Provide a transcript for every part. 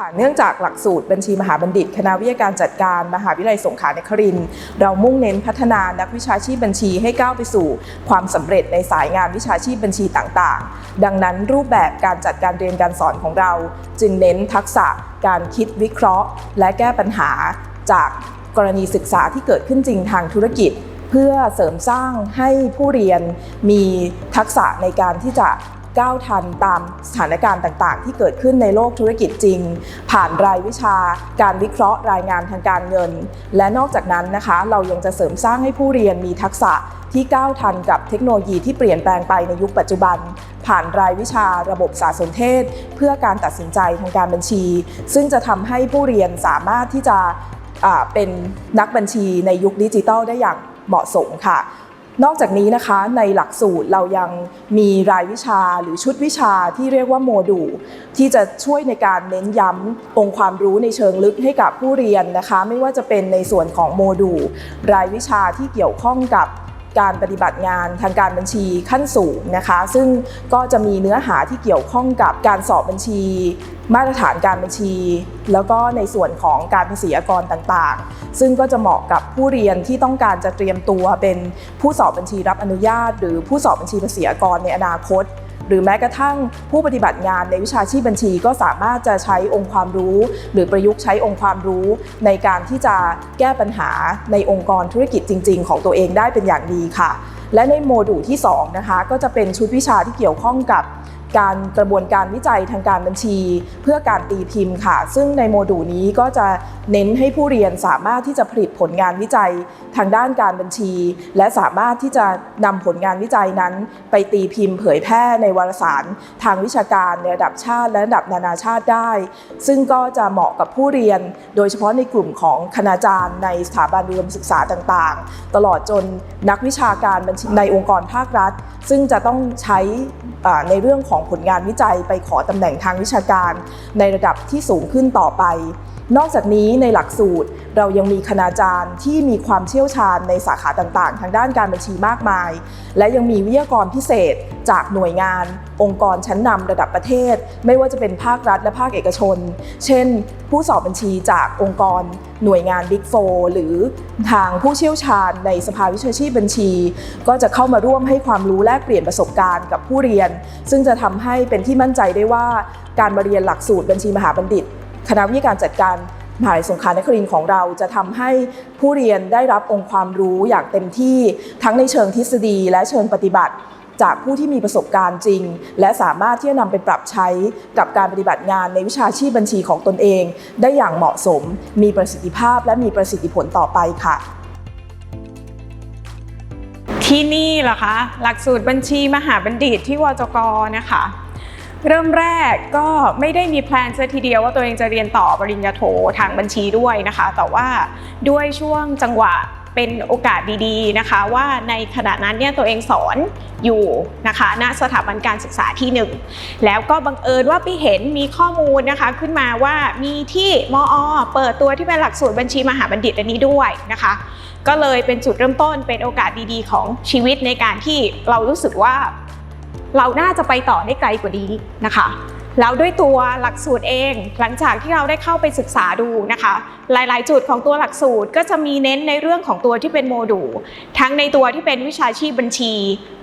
ค่ะเนื่องจากหลักสูตรบัญชีมหาบัณฑิต คณะวิทยาการจัดการมหาวิทยาลัยสงขลานครินเรามุ่งเน้นพัฒนานักวิชาชีพบัญชีให้ก้าวไปสู่ ความสำเร็จในสายงานวิชาชีพบัญชีต่างๆ ดังนั้นรูปแบบการจัดการเรียนการสอนของเรา จึงเน้นทักษะการคิดวิเคราะห์ และแก้ปัญหาจากกรณีศึกษาที่เกิดขึ้นจริงทางธุรกิจ เพื่อเสริมสร้างให้ผู้เรียนมีทักษะในการที่จะ ก้าวทันตามสถานการณ์ต่างๆ ที่เกิดขึ้นในโลกธุรกิจจริง ผ่านรายวิชา การวิเคราะห์รายงานทางการเงิน และนอกจากนั้นนะคะ เรายังจะเสริมสร้างให้ผู้เรียนมีทักษะที่ก้าวทันกับเทคโนโลยีที่เปลี่ยนแปลงไปในยุคปัจจุบัน ผ่านรายวิชาระบบสารสนเทศ เพื่อการตัดสินใจทางการบัญชี ซึ่งจะทำให้ผู้เรียนสามารถที่จะเป็นนักบัญชีในยุคดิจิทัลได้อย่างเหมาะสมค่ะ นอกจากนี้นะคะในหลักสูตรเรายังมีรายวิชาหรือชุดวิชาที่เรียกว่าโมดูลที่จะช่วยในการเน้นย้ำองค์ความรู้ในเชิงลึกให้กับผู้เรียนนะคะ ไม่ว่าจะเป็นในส่วนของโมดูลรายวิชาที่เกี่ยวข้องกับ การปฏิบัติงานทางการบัญชีขั้นสูงนะคะ ซึ่งก็จะมีเนื้อหาที่เกี่ยวข้องกับการสอบบัญชี มาตรฐานการบัญชี แล้วก็ในส่วนของการภาษีอากรต่างๆ ซึ่งก็จะเหมาะกับผู้เรียนที่ต้องการจะเตรียมตัวเป็นผู้สอบบัญชีรับอนุญาต หรือผู้สอบบัญชีภาษีอากรในอนาคต หรือแม้กระทั่งผู้ปฏิบัติงานในวิชาชีพบัญชีก็สามารถจะใช้องค์ความรู้ หรือประยุกต์ใช้องค์ความรู้ในการที่จะแก้ปัญหาในองค์กรธุรกิจจริง ๆ ของตัวเองได้เป็นอย่างดีค่ะ และในโมดูลที่2นะคะก็จะเป็นชุดวิชาที่เกี่ยวข้องกับ การกระบวนการวิจัยทางการบัญชี เพื่อการตีพิมพ์ค่ะ ซึ่งในโมดูลนี้ก็จะเน้นให้ผู้เรียนสามารถที่จะผลิตผลงานวิจัยทางด้านการบัญชี และสามารถที่จะนำผลงานวิจัยนั้น ไปตีพิมพ์เผยแพร่ในวารสาร ทางวิชาการในระดับชาติและระดับนานาชาติได้ ซึ่งก็จะเหมาะกับผู้เรียน โดยเฉพาะในกลุ่มของคณาจารย์ในสถาบันอุดมศึกษาต่างๆ ตลอดจนนักวิชาการบัญชีในองค์กรภาครัฐ ซึ่งจะต้องใช้ในเรื่องของผลงานวิจัยไปขอตำแหน่งทางวิชาการในระดับที่สูงขึ้นต่อไปนอกจากนี้ในหลักสูตรเรายังมีคณาจารย์ที่มีความเชี่ยวชาญในสาขาต่างๆ ทางด้านการบัญชีมากมาย และยังมีวิทยากรพิเศษ จากหน่วยงาน องค์กรชั้นนำระดับประเทศ ไม่ว่าจะเป็นภาครัฐและภาคเอกชน เช่น ผู้สอบบัญชีจากองค์กร หน่วยงาน Big 4หรือทางผู้เชี่ยวชาญในสภาวิชาชีพบัญชี ก็จะเข้ามาร่วมให้ความรู้แลกเปลี่ยนประสบการณ์กับผู้เรียน ซึ่งจะทำให้เป็นที่มั่นใจได้ว่า การมาเรียนหลักสูตรบัญชีมหาบัณฑิต คณะวิทยาการจัดการมหาวิทยาลัยสงขลานครินทร์ของเราจะทำให้ผู้เรียนได้รับองค์ความรู้อย่างเต็มที่ทั้งในเชิงทฤษฎีและเชิงปฏิบัติ จากผู้ที่มีประสบการณ์จริง และสามารถที่จะนำไปปรับใช้กับการปฏิบัติงานในวิชาชีพบัญชีของตนเอง ได้อย่างเหมาะสม มีประสิทธิภาพและมีประสิทธิผลต่อไปค่ะที่นี่เหรอคะ หลักสูตรบัญชีมหาบัณฑิตที่วจกนะคะ เริ่มแรกก็ไม่ได้มีแพลนซะทีเดียวว่าตัวเองจะเรียนต่อปริญญาโททางบัญชีด้วยนะคะ แต่ว่าด้วยช่วงจังหวะเป็นโอกาสดีๆนะคะ ว่าในขณะนั้นเนี่ยตัวเองสอนอยู่นะคะณสถาบันการศึกษาที่หนึ่งแล้วก็บังเอิญว่าไปเห็นมีข้อมูลนะคะ ขึ้นมาว่ามีที่มอ เปิดตัวที่เป็นหลักสูตรบัญชีมหาบัณฑิตอันนี้ด้วยนะคะ ก็เลยเป็นจุดเริ่มต้นเป็นโอกาสดีๆ ของชีวิตในการที่เรารู้สึกว่า เราน่าจะไปต่อได้ไกลกว่านี้นะคะแล้วด้วยตัวหลักสูตรเอง หลังจากที่เราได้เข้าไปศึกษาดูนะคะ หลาย ๆ จุดของตัวหลักสูตรก็จะมีเน้นในเรื่องของตัวที่เป็นโมดูลทั้งในตัวที่เป็นวิชาชีพบัญชี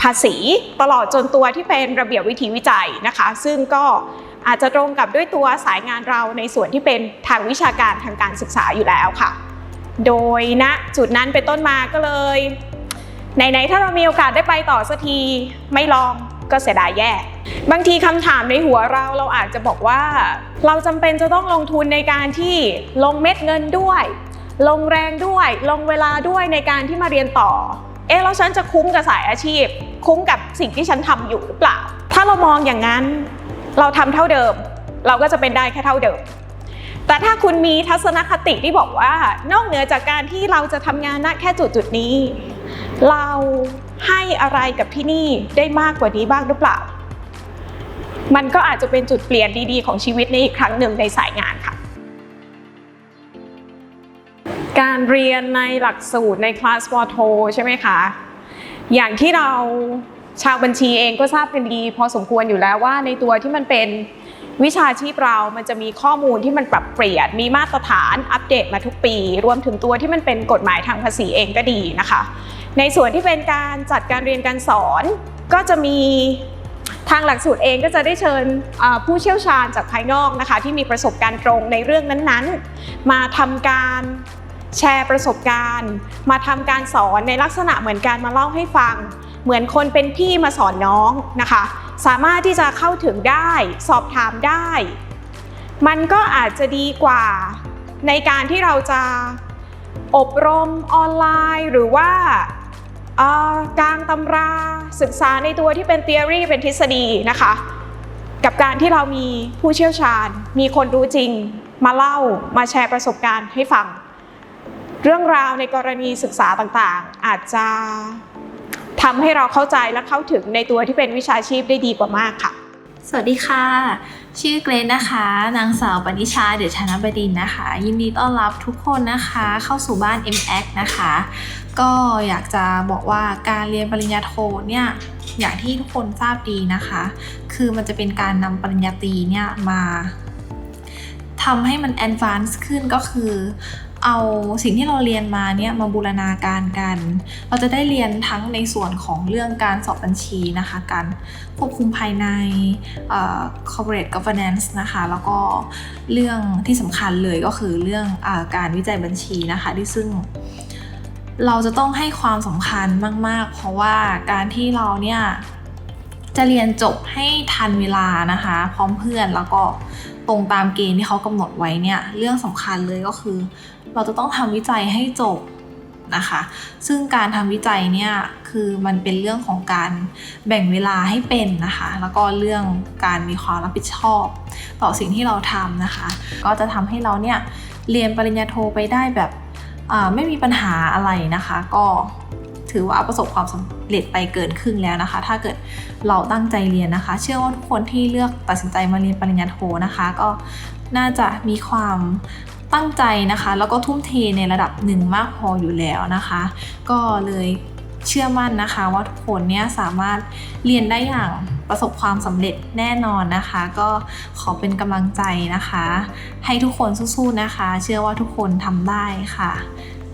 ภาษี ตลอดจนตัวที่เป็นระเบียบวิธีวิจัยนะคะ ซึ่งก็อาจจะตรงกับด้วยตัวสายงานเราในส่วนที่เป็นทางวิชาการทางการศึกษาอยู่แล้วค่ะ โดยณจุดนั้นเป็นต้นมาก็เลยไหนๆถ้าเรามีโอกาสได้ไปต่อสักทีไม่ลอง ก็เสียดายแย่ บางทีคำถามในหัวเราเราอาจจะบอกว่า เราจำเป็นจะต้องลงทุนในการที่ลงเม็ดเงินด้วย ลงแรงด้วย ลงเวลาด้วยในการที่มาเรียนต่อ เอ๊ะแล้วฉันจะคุ้มกับสายอาชีพ คุ้มกับสิ่งที่ฉันทำอยู่หรือเปล่า ถ้าเรามองอย่างนั้น เราทำเท่าเดิม เราก็จะเป็นได้แค่เท่าเดิมแต่ถ้าคุณมีทัศนคติที่บอกว่านอกเหนือจากการที่เราจะทำงานณแค่จุดจุดนี้ เรา ให้อะไรกับที่นี่ได้มากกว่านี้บ้างหรือเปล่า มันก็อาจจะเป็นจุดเปลี่ยนดีๆ ของชีวิตในอีกครั้งหนึ่งในสายงานค่ะ การเรียนในหลักสูตรในคลาสวอโทใช่ไหมคะ อย่างที่เราชาวบัญชีเองก็ทราบกันดี พอสมควรอยู่แล้วว่าในตัวที่มันเป็น วิชาชีพเรามันจะมีข้อมูลที่มันปรับเปลี่ยน มีมาตรฐานอัปเดตมาทุกปี รวมถึงตัวที่มันเป็นกฎหมายทางภาษีเองก็ดีนะคะ ในส่วนที่เป็นการจัดการเรียนการสอนก็จะมีทางหลักสูตรเองก็จะได้เชิญผู้เชี่ยวชาญจากภายนอกนะคะ ที่มีประสบการณ์ตรงในเรื่องนั้นๆ มาทำการแชร์ประสบการณ์ มาทำการสอนในลักษณะเหมือนการมาเล่าให้ฟัง เหมือนคนเป็นพี่มาสอนน้องนะคะ สามารถที่จะเข้าถึงได้สอบถามได้ มันก็อาจจะดีกว่าในการที่เราจะอบรมออนไลน์หรือว่ากลางตำราศึกษาในตัวที่เป็น theory เป็นทฤษฎีนะคะ กับการที่เรามีผู้เชี่ยวชาญ มีคนรู้จริงมาเล่ามาแชร์ประสบการณ์ให้ฟัง เรื่องราวในกรณีศึกษาต่างๆ อาจจะ ทำให้เราเข้าใจและเข้าถึงในตัวที่เป็นวิชาชีพได้ดีกว่ามากค่ะ สวัสดีค่ะ ชื่อเกรซนะคะ นางสาวปณิชาเดชนบดินนะคะ ยินดีต้อนรับทุกคนนะคะ เข้าสู่บ้าน MX นะคะ ก็อยากจะบอกว่าการเรียนปริญญาโทเนี่ยอย่างที่ทุกคนทราบดีนะคะ คือมันจะเป็นการนำปริญญาตรีเนี่ยมา ทำให้มัน advance ขึ้นก็คือ เอาสิ่งที่เราเรียนมาเนี่ยมาบูรณาการกัน เราจะได้เรียนทั้งในส่วนของเรื่องการสอบบัญชีนะคะ การควบคุมภายในเอ่อ corporate governance นะคะ แล้วก็เรื่องที่สำคัญเลยก็คือเรื่องอการวิจัยบัญชีนะคะที่ซึ่งเราจะต้องให้ความสำคัญมาก ๆ เพราะว่าการที่เราเนี่ยจะเรียนจบให้ทันเวลานะคะ พร้อมเพื่อนแล้วก็ ตรงตามเกณฑ์ที่เขากำหนดไว้เนี่ยเรื่องสำคัญเลยก็คือ เราจะต้องทำวิจัยให้จบนะคะ ซึ่งการทำวิจัยเนี่ยคือมันเป็นเรื่องของการแบ่งเวลาให้เป็นนะคะ แล้วก็เรื่องการมีความรับผิดชอบ ต่อสิ่งที่เราทำนะคะ ก็จะทำให้เราเนี่ยเรียนปริญญาโทไปได้แบบไม่มีปัญหาอะไรนะคะ ก็ ถือว่าประสบความสำเร็จไปเกินครึ่งแล้วนะคะ ถ้าเกิดเราตั้งใจเรียนนะคะ เชื่อว่าทุกคนที่เลือกตัดสินใจมาเรียนปริญญาโทนะคะ ก็น่าจะมีความตั้งใจนะคะ แล้วก็ทุ่มเทในระดับหนึ่งมากพออยู่แล้วนะคะ ก็เลยเชื่อมั่นนะคะว่าทุกคนเนี่ยสามารถเรียนได้อย่างประสบความสำเร็จแน่นอนนะคะ ก็ขอเป็นกำลังใจนะคะ ให้ทุกคนสู้ๆนะคะ เชื่อว่าทุกคนทำได้ค่ะ